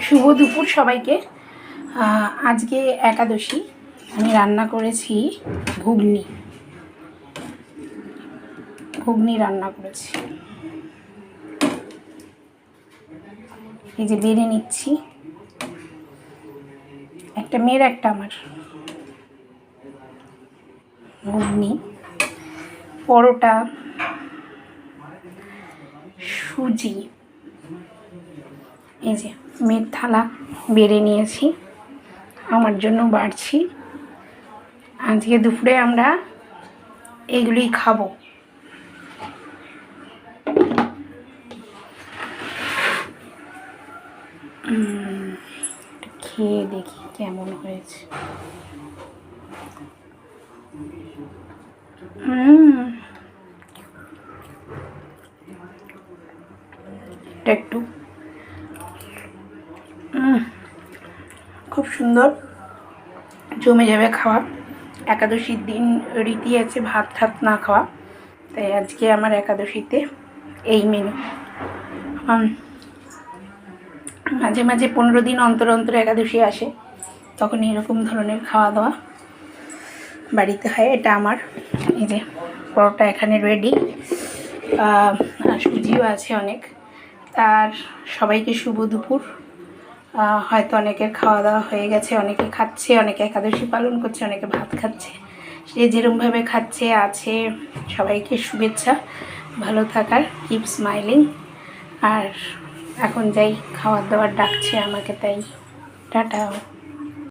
শুভ দুপুর সবাইকে। আজকে একাদশী। আমি রান্না করেছি ঘুগনি। ঘুগনি রান্না করেছি। এই যে বেড়ে নিচ্ছি। একটা মেয়ের একটা আমার। ঘুগনি, পরোটা, সুজি। এই যে। মেয়ের থালা বেড়ে নিয়েছি। আমার জন্য বাড়ছি। আজকে দুপুরে আমরা এগুলোই খাব। খেয়ে দেখি কেমন হয়েছে। এটা একটু খুব সুন্দর জমে যাবে খাওয়া। একাদশীর দিন রীতি আছে ভাত ঠাত না খাওয়া। তাই আজকে আমার একাদশীতে এই মেনু মাঝে মাঝে পনেরো দিন অন্তর অন্তর একাদশী আসে তখন এরকম ধরনের খাওয়া দাওয়া বাড়িতে হয়, এটা আমার। এই যে পরোটা এখানে রেডি সুজিও আছে অনেক। তার সবাইকে শুভ দুপুর। হয়তো অনেকের খাওয়া দাওয়া হয়ে গেছে, অনেকে খাচ্ছে, অনেকে একাদশী পালন করছে, অনেকে ভাত খাচ্ছে। সে যেরমভাবে খাচ্ছে, আছে সবাইকে শুভেচ্ছা, ভালো থাকার কিপ স্মাইলিং আর এখন যাই, খাওয়ার দাওয়ার ডাকছে আমাকে, তাই টাটা।